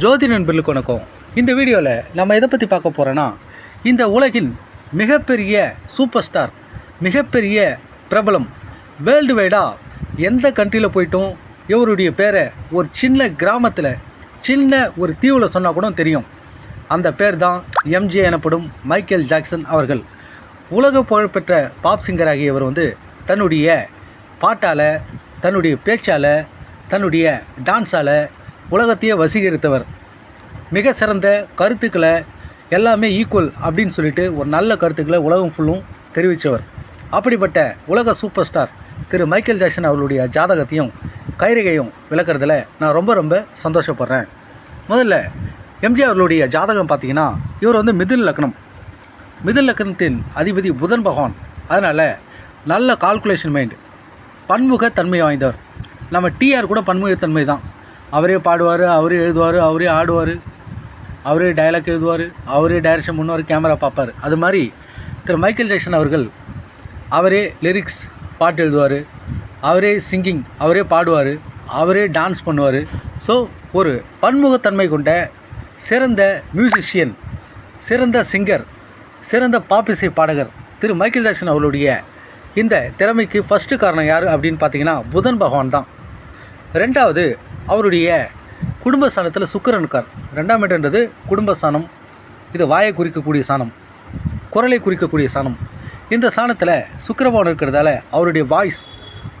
ஜோதி நண்பர்களுக்கு வணக்கம். இந்த வீடியோவில் நம்ம எதை பற்றி பார்க்க போகிறோன்னா இந்த உலகின் மிகப்பெரிய சூப்பர் ஸ்டார் மிகப்பெரிய பிரபலம் வேர்ல்டு வைடாக எந்த கண்ட்ரியில் போயிட்டும் இவருடைய பேரை ஒரு சின்ன கிராமத்தில் சின்ன ஒரு தீவில் சொன்னால் கூட தெரியும். அந்த பேர் தான் எம்ஜே எனப்படும் மைக்கேல் ஜாக்சன் அவர்கள். உலக புகழ்பெற்ற பாப் சிங்கர் ஆகியவர் வந்து தன்னுடைய பாட்டால் தன்னுடைய பேச்சால் தன்னுடைய டான்ஸால் உலகத்தையே வசீகரித்தவர். மிக சிறந்த கருத்துக்களை எல்லாமே ஈக்குவல் அப்படின்னு சொல்லிட்டு ஒரு நல்ல கருத்துக்களை உலகம் ஃபுல்லும் தெரிவித்தவர் அப்படிப்பட்ட உலக சூப்பர் ஸ்டார் திரு மைக்கேல் ஜாக்சன் அவர்களுடைய ஜாதகத்தையும் கைரகையும் விளக்குறதுல நான் ரொம்ப ரொம்ப சந்தோஷப்படுறேன். முதல்ல எம்ஜிஆர் அவர்களுடைய ஜாதகம் பார்த்தீங்கன்னா இவர் வந்து மிதுன் லக்னம். மிதுன் லக்னத்தின் அதிபதி புதன் பகவான். அதனால் நல்ல கால்குலேஷன் மைண்ட் பன்முகத்தன்மை வாய்ந்தவர். நம்ம டிஆர் கூட பன்முகத்தன்மை தான். அவரே பாடுவார் அவரே எழுதுவார் அவரே ஆடுவார் அவரே டயலாக் எழுதுவார் அவரே டைரக்ஷன் முன்னோர் கேமரா பார்ப்பார். அது மாதிரி திரு மைக்கேல் ஜாக்சன் அவர்கள் அவரே லிரிக்ஸ் பாட்டு எழுதுவார் அவரே சிங்கிங் அவரே பாடுவார் அவரே டான்ஸ் பண்ணுவார். ஸோ ஒரு பன்முகத்தன்மை கொண்ட சிறந்த மியூசிஷியன் சிறந்த சிங்கர் சிறந்த பாப்பிசை பாடகர் திரு மைக்கேல் ஜாக்சன் அவர்களுடைய இந்த திறமைக்கு ஃபஸ்ட்டு காரணம் யார் அப்படின்னு பார்த்தீங்கன்னா புதன் பகவான் தான். ரெண்டாவது அவருடைய குடும்ப சுக்கரன் இருக்கார். ரெண்டாம் இடன்றது குடும்பஸ்தானம். இது வாயை குறிக்கக்கூடிய சாணம் குரலை குறிக்கக்கூடிய சாணம் இந்த சாணத்தில் சுக்கிரபவன் இருக்கிறதால அவருடைய வாய்ஸ்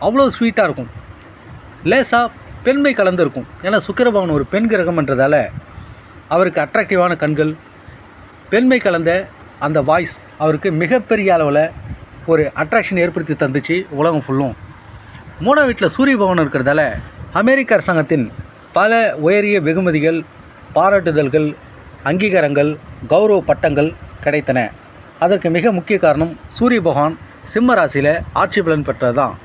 அவ்வளோ ஸ்வீட்டாக இருக்கும். லேசாக பெண்மை கலந்து இருக்கும் ஏன்னா சுக்கிரபவன் ஒரு பெண் கிரகம்ன்றதால அவருக்கு அட்ராக்டிவான கண்கள் பெண்மை கலந்த அந்த வாய்ஸ் அவருக்கு மிகப்பெரிய அளவில் ஒரு அட்ராக்ஷன் ஏற்படுத்தி தந்துச்சு உலகம் ஃபுல்லும் மூணாம் வீட்டில் சூரிய பவன் இருக்கிறதால அமெரிக்க அரசாங்கத்தின் பல உயரிய வெகுமதிகள் பாராட்டுதல்கள் அங்கீகாரங்கள் கௌரவ பட்டங்கள் கிடைத்தன. அதற்கு மிக முக்கிய காரணம் சூரிய பகவான் சிம்ம ராசியில் ஆட்சி பலன் பெற்றது தான்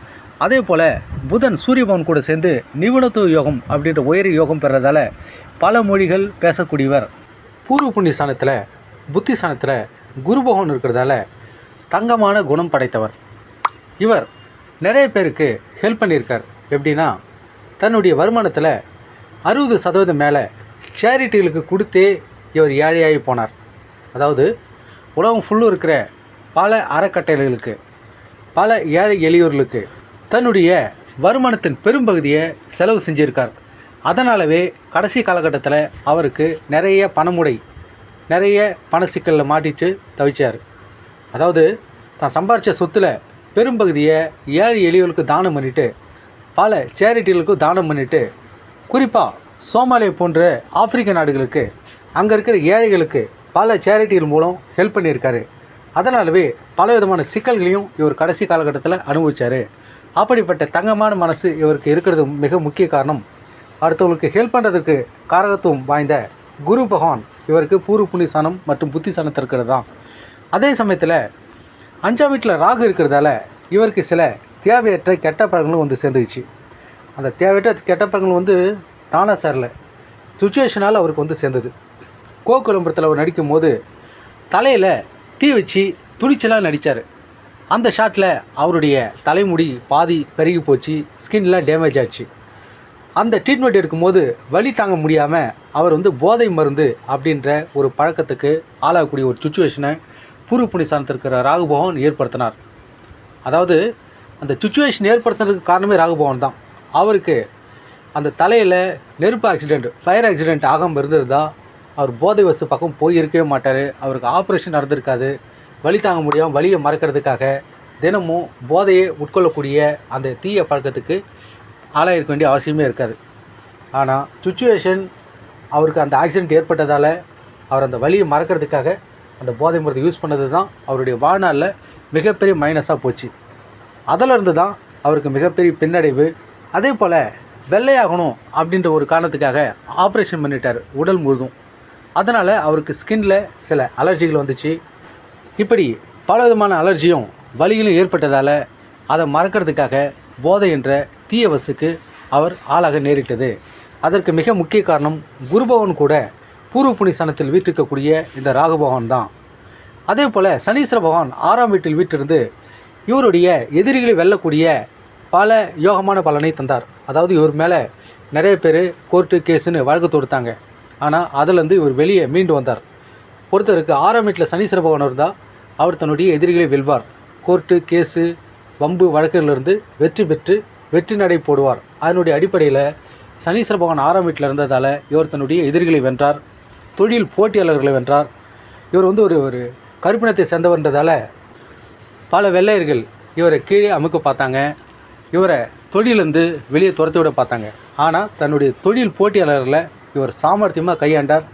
அதே போல் புதன் சூரிய பகவான் கூட சேர்ந்து நிபுணத்துவ யோகம் அப்படின்ற உயரிய யோகம் பெறதால பல மொழிகள் பேசக்கூடியவர். பூர்வ புண்ணிய ஸ்தானத்தில் புத்தி ஸ்தானத்தில் குரு பகவான் இருக்கிறதால தங்கமான குணம் படைத்தவர். இவர் நிறைய பேருக்கு ஹெல்ப் பண்ணியிருக்கார். எப்படின்னா தன்னுடைய வருமானத்தில் அறுபது சதவீதம் மேலே சேரிட்டிகளுக்கு கொடுத்தே இவர் ஏழையாகி போனார். அதாவது உலகம் ஃபுல்லும் இருக்கிற பல அறக்கட்டளைகளுக்கு பல ஏழை எளியோர்களுக்கு தன்னுடைய வருமானத்தின் பெரும்பகுதியை செலவு செஞ்சிருக்கார். அதனாலவே கடைசி காலகட்டத்தில் அவருக்கு நிறைய பணமுடை நிறைய பண சிக்கலில் மாட்டிட்டு தவிச்சார். அதாவது தான் சம்பாரித்த சொத்தில் பெரும்பகுதியை ஏழை எளியோர்களுக்கு தானம் பண்ணிட்டு பல சேரிட்டிகளுக்கும் தானம் பண்ணிட்டு குறிப்பாக சோமாலியா போன்ற ஆப்பிரிக்க நாடுகளுக்கு அங்கே இருக்கிற ஏழைகளுக்கு பல சேரிட்டிகள் மூலம் ஹெல்ப் பண்ணியிருக்காரு. அதனாலவே பல விதமான சிக்கல்களையும் இவர் கடைசி காலகட்டத்தில் அனுபவிச்சார். அப்படிப்பட்ட தங்கமான மனசு இவருக்கு இருக்கிறது மிக முக்கிய காரணம். அடுத்தவங்களுக்கு ஹெல்ப் பண்ணுறதுக்கு காரகத்துவம் வாய்ந்த குரு பகவான் இவருக்கு பூர்வ புண்ணியஸ்தானம் மற்றும் புத்திஸ்தானத்தில் இருக்கிறது தான். அதே சமயத்தில் அஞ்சாம் வீட்டில் ராகு இருக்கிறதால இவருக்கு சில தேவையற்ற கெட்ட பழக்கங்களும் வந்து சேர்ந்துச்சு அந்த தேவையற்ற கெட்ட பழக்கங்கள் வந்து தானாக சேரல. சுச்சுவேஷனால் அவருக்கு வந்து சேர்ந்தது. கோகுலம்புரத்தில் அவர் நடிக்கும் போது தலையில் தீ வச்சு துணிச்சலாக நடித்தார் அந்த ஷாட்டில் அவருடைய தலைமுடி பாதி கருகி போச்சு ஸ்கின்லாம் டேமேஜ் ஆச்சு. அந்த ட்ரீட்மெண்ட் எடுக்கும்போது வலி தாங்க முடியாமல் அவர் வந்து போதை மருந்து அப்படின்ற ஒரு பழக்கத்துக்கு ஆளாகக்கூடிய ஒரு சுச்சுவேஷனை பூர்வ புனிசானத்திற்கிற ராகுபவன் ஏற்படுத்தினார். அதாவது அந்த சுச்சுவேஷன் ஏற்படுத்துறதுக்கு காரணமே ராகுபவன் தான். அவருக்கு அந்த தலையில் நெருப்பு ஆக்சிடெண்ட் ஃபயர் ஆக்சிடெண்ட் ஆகாமல் இருந்திருந்தா அவர் போதை வசு பக்கம் போயிருக்கவே மாட்டார். அவருக்கு ஆப்ரேஷன் நடந்திருக்காது. வழி தாங்க முடியாமல் வழியை மறக்கிறதுக்காக தினமும் போதையை உட்கொள்ளக்கூடிய அந்த தீய பழக்கத்துக்கு ஆளாயிருக்க வேண்டிய அவசியமே இருக்காது. ஆனால் சுச்சுவேஷன் அவருக்கு அந்த ஆக்சிடெண்ட் ஏற்பட்டதால் அவர் அந்த வழியை மறக்கிறதுக்காக அந்த போதை மருந்து யூஸ் பண்ணது தான் அவருடைய வாழ்நாளில் மிகப்பெரிய மைனஸாக போச்சு. அதிலிருந்து தான் அவருக்கு மிகப்பெரிய பின்னடைவு. அதே போல் வெள்ளையாகணும் அப்படின்ற ஒரு காரணத்துக்காக ஆப்ரேஷன் பண்ணிட்டார் உடல் முழுதும். அதனால் அவருக்கு ஸ்கின்ல சில அலர்ஜிகள் வந்துச்சு. இப்படி பல விதமான அலர்ஜியும் வலிகளும் ஏற்பட்டதால் அதை மறக்கிறதுக்காக போதை என்ற தீய வசுக்கு அவர் ஆளாக நேரிட்டது. அதற்கு மிக முக்கிய காரணம் குருபவன் கூட பூர்வ புனிசனத்தில் வீற்றிருக்கக்கூடிய இந்த ராகுபகவான் தான். அதே போல் சனீஸ்வர பகவான் ஆறாம் வீட்டில் வீற்றிருந்து இவருடைய எதிரிகளை வெல்லக்கூடிய பல யோகமான பலனை தந்தார். அதாவது இவர் மேலே நிறைய பேர் கோர்ட்டு கேஸுன்னு வழக்கு தொடுத்தாங்க. ஆனால் அதிலேருந்து இவர் வெளியே மீண்டு வந்தார். ஒருத்தருக்கு ஆறாம் வீட்டில் சனீஸ்வர பகவான் இருந்தால் அவர் தன்னுடைய எதிரிகளை வெல்வார். கோர்ட்டு கேஸு வம்பு வழக்குகளிலிருந்து வெற்றி பெற்று வெற்றி நடை போடுவார். அதனுடைய அடிப்படையில் சனீஸ்வர பகவான் ஆறாம் வீட்டில் இருந்ததால் இவர் தன்னுடைய எதிரிகளை வென்றார். தொழில் போட்டியாளர்களை வென்றார். இவர் வந்து ஒரு ஒரு கருப்பினத்தை சேர்ந்தவர்ன்றதால பல வெள்ளையர்கள் இவரை கீழே அமுக்க பார்த்தாங்க. இவரை தொழிலிருந்து வெளியே துரத்தி விட பார்த்தாங்க. ஆனால் தன்னுடைய தொழில் போட்டியாளரில் இவர் சாமர்த்தியமாக கையாண்டார்.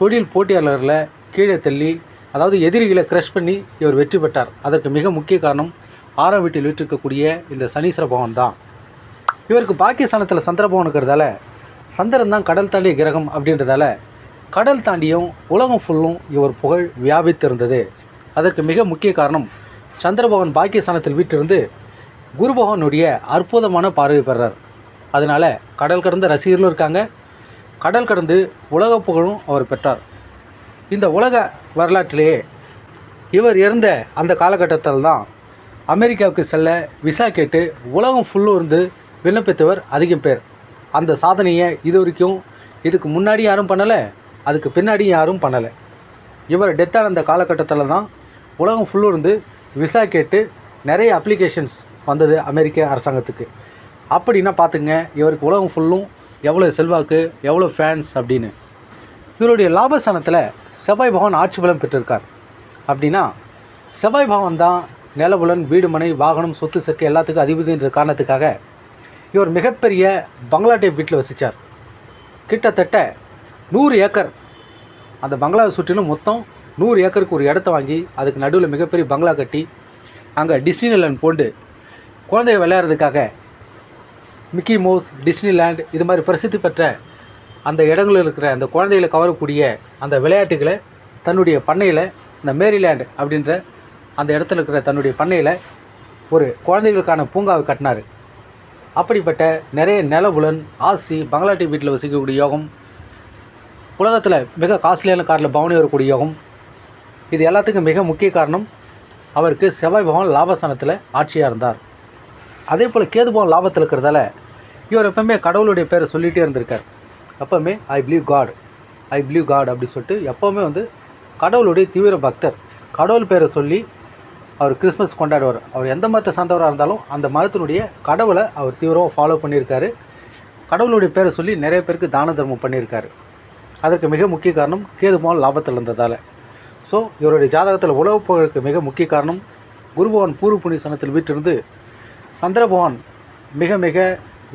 தொழில் போட்டியாளரில் கீழே தள்ளி அதாவது எதிரிகளை க்ரஷ் பண்ணி இவர் வெற்றி பெற்றார். அதற்கு மிக முக்கிய காரணம் ஆறாம் வீட்டில் வீட்டிருக்கக்கூடிய இந்த சனீஸ்வர பவன் தான். இவருக்கு பாக்கியஸ்தானத்தில் சந்திரபவன் இருக்கிறதால சந்திரன் தான் கடல் தாண்டிய கிரகம் அப்படின்றதால கடல் தாண்டியும் உலகம் ஃபுல்லும் இவர் புகழ் வியாபித்திருந்தது. அதற்கு மிக முக்கிய காரணம் சந்திரபவன் பாக்கியஸ்தானத்தில் வீட்டிலிருந்து குருபகவானுடைய அற்புதமான பார்வை பெறார். அதனால் கடல் கடந்த ரசிகர்களும் இருக்காங்க. கடல் கடந்து உலக புகழும் அவர் பெற்றார். இந்த உலக வரலாற்றிலேயே இவர் இறந்த அந்த காலகட்டத்தில் தான் அமெரிக்காவுக்கு செல்ல விசா கேட்டு உலகம் ஃபுல்லும் இருந்து விண்ணப்பித்தவர் அதிகம் பேர். அந்த சாதனையை இது வரைக்கும் இதுக்கு முன்னாடி யாரும் பண்ணலை அதுக்கு பின்னாடி யாரும் பண்ணலை. இவர் டெத்தான அந்த காலகட்டத்தில் தான் உலகம் ஃபுல்லும் இருந்து விசா கேட்டு நிறைய அப்ளிகேஷன்ஸ் வந்தது அமெரிக்க அரசாங்கத்துக்கு. அப்படின்னா பார்த்துங்க இவருக்கு உலகம் ஃபுல்லும் எவ்வளோ செல்வாக்கு எவ்வளோ ஃபேன்ஸ் அப்படின்னு. இவருடைய லாபஸ்தானத்தில் செவ்வாய் பகவான் ஆட்சி பலம் பெற்றிருக்கார். அப்படின்னா செவ்வாய் பகவான் தான் நிலபுலன் வீடு மனை வாகனம் சொத்து சேர்க்கை எல்லாத்துக்கும் அதிபதின்ற காரணத்துக்காக இவர் மிகப்பெரிய பங்களா வீட்டில் வசித்தார் கிட்டத்தட்ட நூறு ஏக்கர். அந்த பங்களாவை சுற்றிலும் மொத்தம் நூறு ஏக்கருக்கு ஒரு இடத்த வாங்கி அதுக்கு நடுவில் மிகப்பெரிய பங்களா கட்டி அங்கே டிஸ்னிலேண்ட் போண்டு குழந்தைய விளையாடுறதுக்காக மிக்கி மவுஸ் டிஸ்னிலேண்ட் இது மாதிரி பிரசித்தி பெற்ற அந்த இடங்களில் இருக்கிற அந்த குழந்தைகளை கவரக்கூடிய அந்த விளையாட்டுகளை தன்னுடைய பண்ணையில் இந்த மேரிலேண்ட் அப்படின்ற அந்த இடத்துல இருக்கிற தன்னுடைய பண்ணையில் ஒரு குழந்தைகளுக்கான பூங்காவை கட்டினார். அப்படிப்பட்ட நிறைய நிலபுலன் ஆசி பங்களாட்டி வீட்டில் வசிக்கக்கூடிய யோகம் உலகத்தில் மிக காஸ்ட்லியான காரில் பவனி வரக்கூடிய யோகம் இது எல்லாத்துக்கும் மிக முக்கிய காரணம் அவருக்கு செவ்வாய் பகவான் லாபஸ்தானத்தில் ஆட்சியாக இருந்தார். அதே போல் கேது பகவான் லாபத்தில் இருக்கிறதால இவர் எப்பவுமே கடவுளுடைய பேரை சொல்லிகிட்டே இருந்திருக்கார். எப்போவுமே I believe God I believe God அப்படி சொல்லிட்டு எப்போவுமே வந்து கடவுளுடைய தீவிர பக்தர். கடவுள் பேரை சொல்லி அவர் கிறிஸ்மஸ் கொண்டாடுவார். அவர் எந்த மதத்தை சார்ந்தவராக இருந்தாலும் அந்த மதத்தினுடைய கடவுளை அவர் தீவிரமாக ஃபாலோ பண்ணியிருக்காரு. கடவுளுடைய பேரை சொல்லி நிறைய பேருக்கு தான தர்மம் பண்ணியிருக்காரு. அதற்கு மிக முக்கிய காரணம் கேது லாபத்தில் இருந்ததால். ஸோ இவருடைய ஜாதகத்தில் உலக புகழுக்கு மிக முக்கிய காரணம் குருபவன் பூர்வ புண்ணிய சனத்தில் வீட்டிலிருந்து சந்திரபகவான் மிக மிக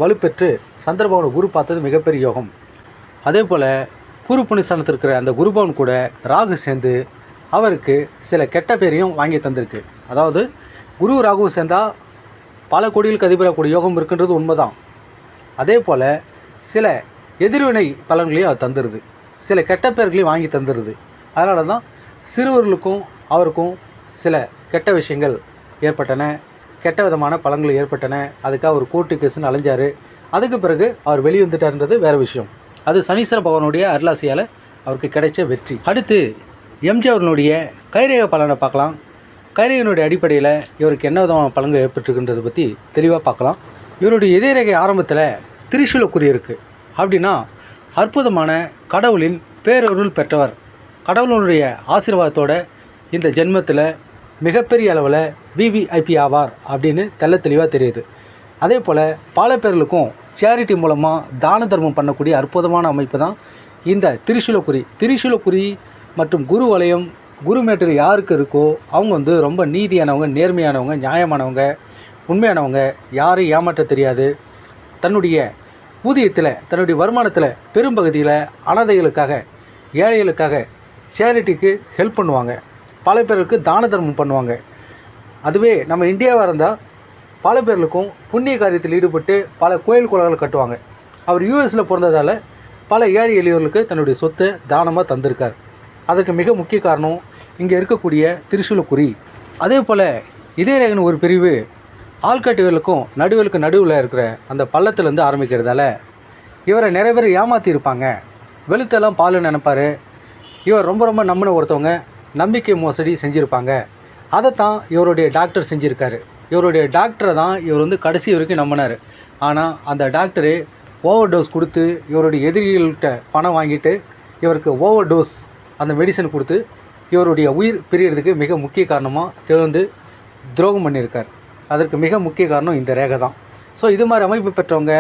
வலுப்பெற்று சந்திரபவனை குரு பார்த்தது மிகப்பெரிய யோகம். அதே போல் பூர்வ புண்ணிய இருக்கிற அந்த குருபவன் கூட ராகு சேர்ந்து அவருக்கு சில கெட்ட பேரையும் வாங்கி தந்திருக்கு. அதாவது குரு ராகு சேர்ந்தால் பல கோடிகளுக்கு அதிபரக்கூடிய யோகம் இருக்குன்றது உண்மைதான். அதே போல் சில எதிர்வினை பலன்களையும் அது தந்துடுது சில கெட்ட பேர்களையும் வாங்கி தந்துடுது அதனால தான் சிறுவர்களுக்கும் அவருக்கும் சில கெட்ட விஷயங்கள் ஏற்பட்டன. கெட்ட விதமான பழங்கள் ஏற்பட்டன. அதுக்காக ஒரு கோர்ட்டு கேஸ்னு அலைஞ்சார். அதுக்கு பிறகு அவர் வெளிவந்துட்டார்ன்றது வேறு விஷயம். அது சனீஸ்வர பகவானுடைய அருளாசியால் அவருக்கு கிடைச்ச வெற்றி. அடுத்து எம்ஜி அவர்களுடைய கைரேக பலனை பார்க்கலாம். கைரேகனுடைய அடிப்படையில் இவருக்கு என்ன விதமான பலன்கள் ஏற்பட்டுருக்குன்றதை பற்றி தெளிவாக பார்க்கலாம். இவருடைய இதயரேகை ஆரம்பத்தில் திரிசூலக்குறி இருக்குது அப்படின்னா அற்புதமான கடவுளின் பேரருள் பெற்றவர். கடவுளுடைய ஆசீர்வாதத்தோட இந்த ஜென்மத்தில் மிகப்பெரிய அளவில் விவிஐபி ஆவார் அப்படின்னு தெல்ல தெளிவாக தெரியுது. அதே போல் பல பேர்களுக்கும் சேரிட்டி மூலமாக தான தர்மம் பண்ணக்கூடிய அற்புதமான அமைப்பு தான் இந்த திரிசூலக்குறி திரிசூலக்குறி மற்றும் குரு வலயம் குரு மேட்டர் யாருக்கு இருக்கோ அவங்க வந்து ரொம்ப நீதியானவங்க நேர்மையானவங்க நியாயமானவங்க உண்மையானவங்க யாரையும் ஏமாற்ற தெரியாது. தன்னுடைய ஊதியத்தில் தன்னுடைய வருமானத்தில் பெரும்பகுதியில் அனாதைகளுக்காக ஏழைகளுக்காக சேரிட்டிக்கு ஹெல்ப் பண்ணுவாங்க. பல பேருக்கு தான தர்மம் பண்ணுவாங்க. அதுவே நம்ம இந்தியாவாக இருந்தால் பல பேர்களுக்கும் புண்ணிய காரியத்தில் ஈடுபட்டு பல கோயில் குளங்கள் கட்டுவாங்க. அவர் யூஎஸில் பிறந்ததால் பல ஏழை எளியவர்களுக்கு தன்னுடைய சொத்தை தானமாக தந்திருக்கார். அதற்கு மிக முக்கிய காரணம் இங்கே இருக்கக்கூடிய திருசூலக்குறி அதே போல் இதயரேகன் ஒரு பிரிவு ஆள்காட்டுகளுக்கும் நடுவலுக்கு நடுவில் இருக்கிற அந்த பள்ளத்துலேருந்து ஆரம்பிக்கிறதால இவரை நிறைய பேர் ஏமாற்றியிருப்பாங்க வெளுத்தெல்லாம் பால் நினைப்பார். இவர் ரொம்ப ரொம்ப நம்பின ஒருத்தவங்க நம்பிக்கை மோசடி செஞ்சுருப்பாங்க. அதைத்தான் இவருடைய டாக்டர் செஞ்சுருக்காரு. இவருடைய டாக்டரை தான் இவர் வந்து கடைசி வரைக்கும் நம்பினார். ஆனால் அந்த டாக்டரு ஓவர் டோஸ் கொடுத்து இவருடைய எதிரிகள்கிட்ட பணம் வாங்கிட்டு இவருக்கு ஓவர் டோஸ் அந்த மெடிசன் கொடுத்து இவருடைய உயிர் பிரியறதுக்கு மிக முக்கிய காரணமாக திறந்து துரோகம் பண்ணியிருக்கார். அதற்கு மிக முக்கிய காரணம் இந்த ரேகை தான். ஸோ இது மாதிரி அமைப்பு பெற்றவங்க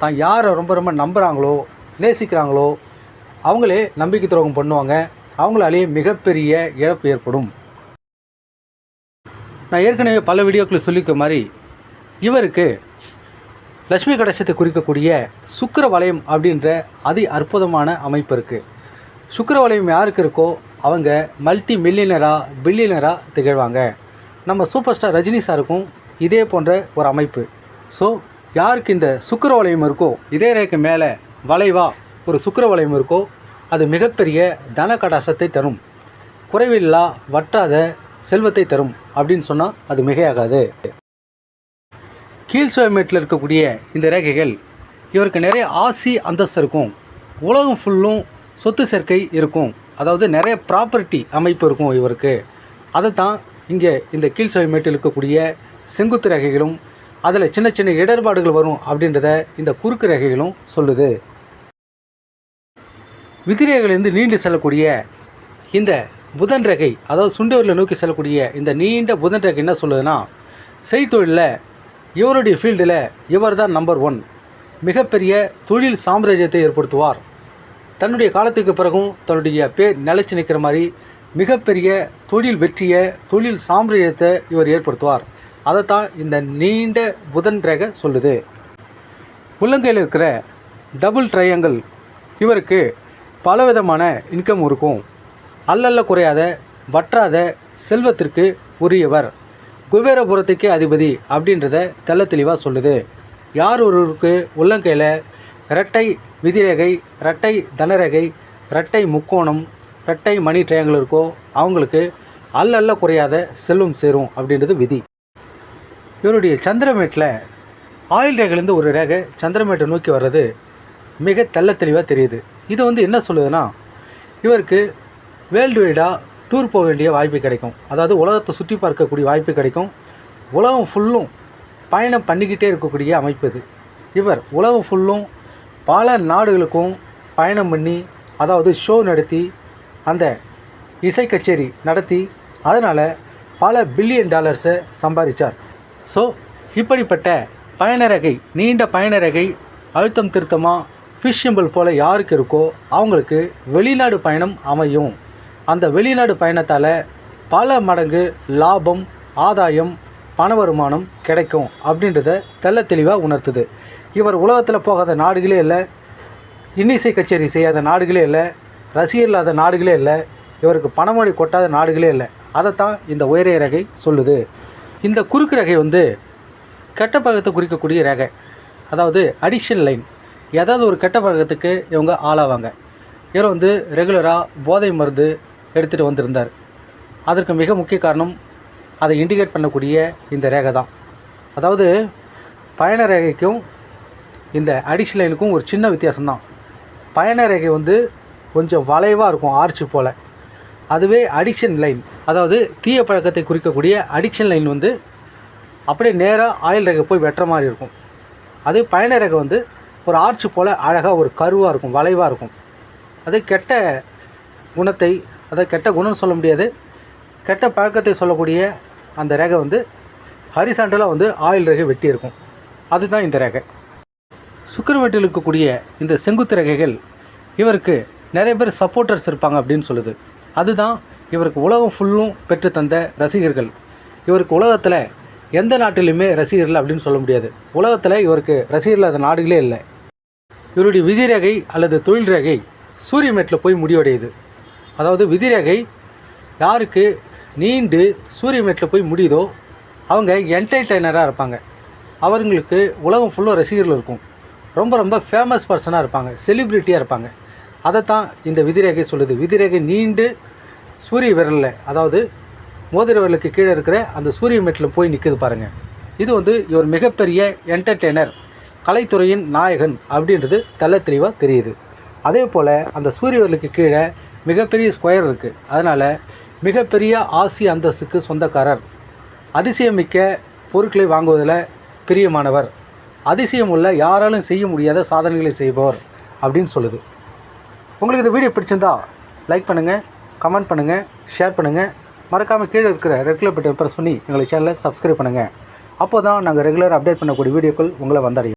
தான் யாரை ரொம்ப ரொம்ப நம்புகிறாங்களோ நேசிக்கிறாங்களோ அவங்களே நம்பிக்கை துரோகம் பண்ணுவாங்க. அவங்களாலேயே மிகப்பெரிய இழப்பு ஏற்படும். நான் ஏற்கனவே பல வீடியோக்களில் சொல்லிக்க மாதிரி இவருக்கு லட்சுமி கடைசத்தை குறிக்கக்கூடிய சுக்கர வலயம் அப்படின்ற அதி அற்புதமான அமைப்பு இருக்குது சுக்கர வலயம் யாருக்கு இருக்கோ அவங்க மல்டி மில்லியனராக பில்லியனராக திகழ்வாங்க. நம்ம சூப்பர் ஸ்டார் ரஜினி சாருக்கும் இதே போன்ற ஒரு அமைப்பு. ஸோ யாருக்கு இந்த சுக்கர வலயம் இருக்கோ இதே ரேக்கு மேலே வளைவா ஒரு சுக்கர வளையம் இருக்கோ அது மிகப்பெரிய தன கடாசத்தை தரும். குறைவில்லா வற்றாத செல்வத்தை தரும் அப்படின்னு சொன்னால் அது மிகையாகாது. கீழ் சுவமேட்டில் இருக்கக்கூடிய இந்த ரேகைகள் இவருக்கு நிறைய ஆசி அந்தஸ்து இருக்கும். உலகம் ஃபுல்லும் சொத்து சேர்க்கை இருக்கும். அதாவது நிறைய ப்ராப்பர்ட்டி அமைப்பு இருக்கும் இவருக்கு. அதை தான் இங்கே இந்த கீழ் சுவமேட்டில் இருக்கக்கூடிய செங்குத்து ரேகைகளும் அதில் சின்ன சின்ன இடர்பாடுகள் வரும் அப்படின்றத இந்த குறுக்கு ரேகைகளும் சொல்லுது. விதிரேகையிலிருந்து நீண்டு செல்லக்கூடிய இந்த புதன் ரேகை அதாவது சுண்டவரில் நோக்கி செல்லக்கூடிய இந்த நீண்ட புதன் ரேகை என்ன சொல்லுதுன்னா செய்தொழிலில் இவருடைய ஃபீல்டில் இவர் தான் நம்பர் ஒன் மிகப்பெரிய தொழில் சாம்ராஜ்யத்தை ஏற்படுத்துவார். தன்னுடைய காலத்துக்கு பிறகும் தன்னுடைய பேர் நிலைச்சு நிற்கிற மாதிரி மிகப்பெரிய தொழில் வெற்றியை தொழில் சாம்ராஜ்யத்தை இவர் ஏற்படுத்துவார். அதைத்தான் இந்த நீண்ட புதன் ரேகை சொல்லுது. உள்ளங்கையில் இருக்கிற டபுள் ட்ரையாங்கிள் இவருக்கு பலவிதமான இன்கம் இருக்கும். அல்லல்ல குறையாத வற்றாத செல்வத்திற்கு உரியவர். குபேரபுரத்துக்கே அதிபதி அப்படின்றத தெள்ள தெளிவாக சொல்லுது. யார் ஒருவருக்கு உள்ளங்கையில் இரட்டை விதிரேகை இரட்டை தனரேகை இரட்டை முக்கோணம் இரட்டை மணி ட்ரையாங்கிள் இருக்கோ அவங்களுக்கு அல்லல்ல குறையாத செல்வம் சேரும் அப்படின்றது விதி. இவருடைய சந்திரமேட்டில் ஆயில் ரேகைலேருந்து ஒரு ரேகை சந்திரமேட்டை நோக்கி வர்றது மிக தெல்ல தெளிவாக தெரியுது. இது வந்து என்ன சொல்லுதுன்னா இவருக்கு வேர்ல்டு வைடாக டூர் போக வேண்டிய வாய்ப்பு கிடைக்கும். அதாவது உலகத்தை சுற்றி பார்க்கக்கூடிய வாய்ப்பு கிடைக்கும். உலகம் ஃபுல்லும் பயணம் பண்ணிக்கிட்டே இருக்கக்கூடிய அமைப்பு இது. இவர் உலகம் ஃபுல்லும் பல நாடுகளுக்கும் பயணம் பண்ணி அதாவது ஷோ நடத்தி அந்த இசை கச்சேரி நடத்தி அதனால் பல பில்லியன் டாலர்ஸை சம்பாதிச்சார். ஸோ இப்படிப்பட்ட பயணரகை நீண்ட பயணரகை அழுத்தம் திருத்தமாக ஃபிஷ் சிம்பிள் போல் யாருக்கு இருக்கோ அவங்களுக்கு வெளிநாடு பயணம் அமையும். அந்த வெளிநாடு பயணத்தால் பல மடங்கு லாபம் ஆதாயம் பண வருமானம் கிடைக்கும் அப்படின்றத தெல்ல தெளிவாக உணர்த்துது. இவர் உலகத்தில் போகாத நாடுகளே இல்லை இன்னிசை கச்சேரி செய்யாத நாடுகளே இல்லை ரசிகர் இல்லாத நாடுகளே இல்லை இவருக்கு பணமொழி கொட்டாத நாடுகளே இல்லை. அதைத்தான் இந்த உயரிய ரகை சொல்லுது. இந்த குறுக்கு ரகை வந்து கெட்ட பழக்கத்தை குறிக்கக்கூடிய ரகை. அதாவது அடிக்ஷன் லைன் ஏதாவது ஒரு கெட்ட பழக்கத்துக்கு இவங்க ஆளாவாங்க. இவர் வந்து ரெகுலராக போதை மருந்து எடுத்துகிட்டு வந்திருந்தார். அதற்கு மிக முக்கிய காரணம் அதை இண்டிகேட் பண்ணக்கூடிய இந்த ரேகை தான். அதாவது பயண ரேகைக்கும் இந்த அடிக்ஷன் லைனுக்கும் ஒரு சின்ன வித்தியாசம்தான் பயண ரேகை வந்து கொஞ்சம் வளைவாக இருக்கும் ஆர்ச்சி போல். அதுவே அடிக்ஷன் லைன் அதாவது தீய பழக்கத்தை குறிக்கக்கூடிய அடிக்ஷன் லைன் வந்து அப்படியே நேராக ஆயில் ரேகை போய் வெட்டுற மாதிரி இருக்கும். அதே பயண ரேகை வந்து ஒரு ஆர்ச்சு போல் அழகாக ஒரு கருவாக இருக்கும் வளைவாக இருக்கும். அது கெட்ட குணத்தை அதை கெட்ட குணம்னு சொல்ல முடியாது. கெட்ட பழக்கத்தை சொல்லக்கூடிய அந்த ரேகை வந்து ஹரிசாண்டலாக வந்து ஆயில் ரேகை வெட்டி இருக்கும் அதுதான் இந்த ரேகை. சுக்கரவட்டியில் இருக்கக்கூடிய இந்த செங்குத்து ரேகைகள் இவருக்கு நிறைய பேர் சப்போர்ட்டர்ஸ் இருப்பாங்க அப்படின்னு சொல்லுது. அதுதான் இவருக்கு உலகம் ஃபுல்லும் பெற்று தந்த ரசிகர்கள். இவருக்கு உலகத்தில் எந்த நாட்டிலையுமே ரசிகர்கள் அப்படின்னு சொல்ல முடியாது. உலகத்தில் இவருக்கு ரசிகர்கள் அந்த நாடுகளே இல்லை. இவருடைய விதிரேகை அல்லது தொழில் ரேகை சூரியமேட்டில் போய் முடிவடையுது. அதாவது விதிரேகை யாருக்கு நீண்டு சூரியமேட்டில் போய் முடியுதோ அவங்க என்டர்டைனராக இருப்பாங்க. அவங்களுக்கு உலகம் ஃபுல்லாக ரசிகர்கள் இருக்கும். ரொம்ப ரொம்ப ஃபேமஸ் பர்சனாக இருப்பாங்க. செலிப்ரிட்டியாக இருப்பாங்க. அதைத்தான் இந்த விதிரேகை சொல்லுது. விதிரேகை நீண்டு சூரிய விரலில் அதாவது மோதிர விரலுக்கு கீழே இருக்கிற அந்த சூரிய மேட்டில் போய் நிற்குது பாருங்கள் இது வந்து இவர் மிகப்பெரிய என்டர்டெய்னர் கலைத்துறையின் நாயகன் அப்படின்றது தெல்ல தெளிவாக தெரியுது. அதே போல் அந்த சூரிய கீழே மிகப்பெரிய ஸ்கொயர் இருக்குது அதனால் மிகப்பெரிய ஆசிய அந்தஸ்துக்கு சொந்தக்காரர். அதிசயமிக்க பொருட்களை வாங்குவதில் பிரியமானவர். அதிசயம் உள்ள யாராலும் செய்ய முடியாத சாதனைகளை செய்பவர் அப்படின்னு சொல்லுது. உங்களுக்கு இந்த வீடியோ பிடிச்சிருந்தா லைக் பண்ணுங்கள் கமெண்ட் பண்ணுங்கள் ஷேர் பண்ணுங்கள் மறக்காமல் கீழே இருக்கிற ரெகுலர் பட்டன் ப்ரெஸ் பண்ணி எங்களை சேனலை சப்ஸ்கிரைப் பண்ணுங்கள் அப்போ தான் நாங்கள் ரெகுலர் அப்டேட் பண்ணக்கூடிய வீடியோக்கள் உங்களை வந்தடையும்.